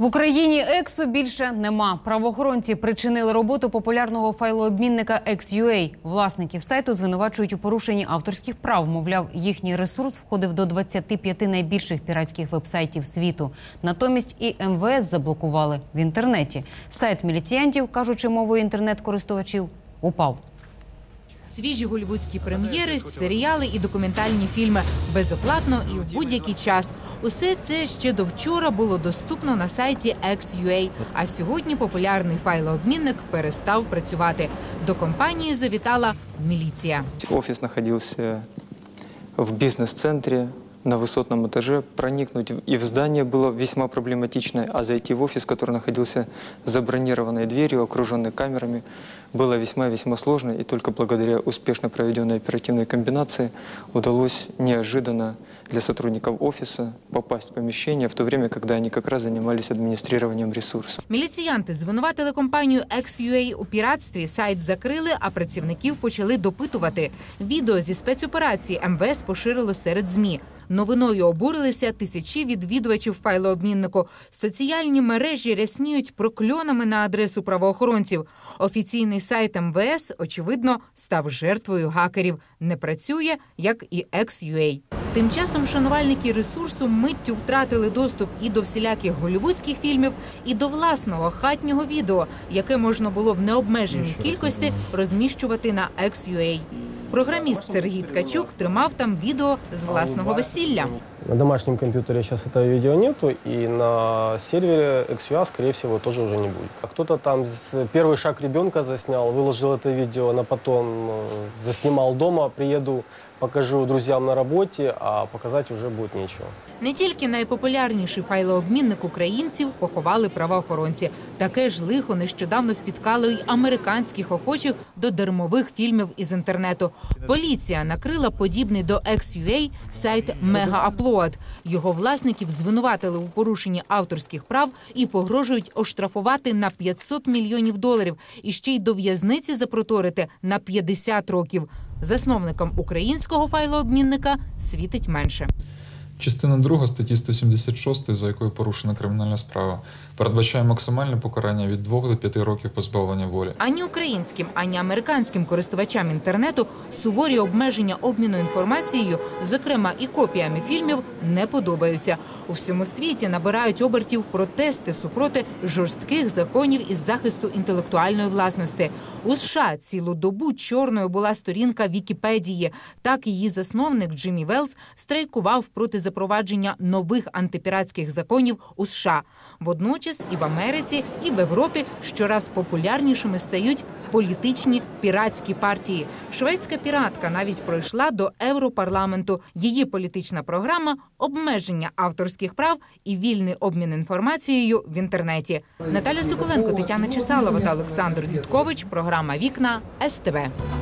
В Україні ексу більше нема. Правоохоронці причинили роботу популярного файлообмінника XUA. Власників сайту звинувачують у порушенні авторських прав. Мовляв, їхній ресурс входив до 25 найбільших піратських вебсайтів світу. Натомість і МВС заблокували в інтернеті. Сайт міліціянтів, кажучи мовою інтернет-користувачів, упав Свіжі голівудські прем'єри, серіали і документальні фільми безоплатно і в будь-який час. Усе це ще до вчора було доступно на сайті XUA, А сьогодні популярний файлообмінник перестав працювати. До компанії завітала міліція. Офис находился в бизнес-центре на высотном этаже. Проникнуть и в здание было весьма проблематично, а зайти в офис, который находился с забронированной дверью, окруженный камерами, было весьма-весьма сложно. И только благодаря успешно проведенной оперативной комбинации удалось неожиданно для сотрудников офиса попасть в помещение в то время, когда они как раз занимались администрированием ресурса. Міліціянти звинуватили компанію XUA у піратстві. Сайт закрили, а працівників почали допитувати. Відео зі спецоперації МВС поширило серед змі. Новиною обурилися тисячі відвідувачів файлообміннику. Соціальні мережі рясніють прокльонами на адресу правоохоронців. Офіційний сайт МВС, очевидно, став жертвою гакерів. Не працює, як і XUA. Тим часом шанувальники ресурсу миттю втратили доступ і до всіляких голівудських фільмів, і до власного хатнього відео, яке можна було в необмеженій кількості розміщувати на XUA. Програміст Сергій Ткачук тримав там відео з власного весілля. На домашнем компьютере сейчас этого видео нету, и на сервере XUA, скорее всего, тоже уже не будет. А кто-то там с- первый шаг ребенка заснял, выложил это видео, на потом э, заснимал дома, приеду, покажу друзьям на работе, а показать уже будет нечего. Не тільки найпопулярніший файлообмінник українців поховали правоохоронці. Таке ж лихо нещодавно спіткало й американських охочих до дармових фільмів із інтернету. Поліція накрила подібний до XUA сайт Мегааплод. Його власників звинуватили у порушенні авторських прав і погрожують оштрафувати на 500 мільйонів доларів і ще й до в'язниці запроторити на 50 років. Засновникам українського файлообмінника світить менше. Частина 2 статті 176, за якою порушена кримінальна справа, передбачає максимальне покарання від 2 до 5 років позбавлення волі. Ані українським, ані американським користувачам інтернету суворі обмеження обміну інформацією, зокрема і копіями фільмів, не подобаються. У всьому світі набирають обертів протести супроти жорстких законів із захисту інтелектуальної власності. У США цілу добу чорною була сторінка Вікіпедії. Так її засновник Джиммі Велс страйкував проти запровадження нових антипіратських законів у США. Водночас і в Америці, і в Європі щораз популярнішими стають політичні піратські партії. Шведська піратка навіть пройшла до Европарламенту. Її політична програма обмеження авторських прав і вільний обмін інформацією в інтернеті. Наталя Соколенко, Тетяна Чесалова та Олександр Дідкович. Програма Вікна СТБ.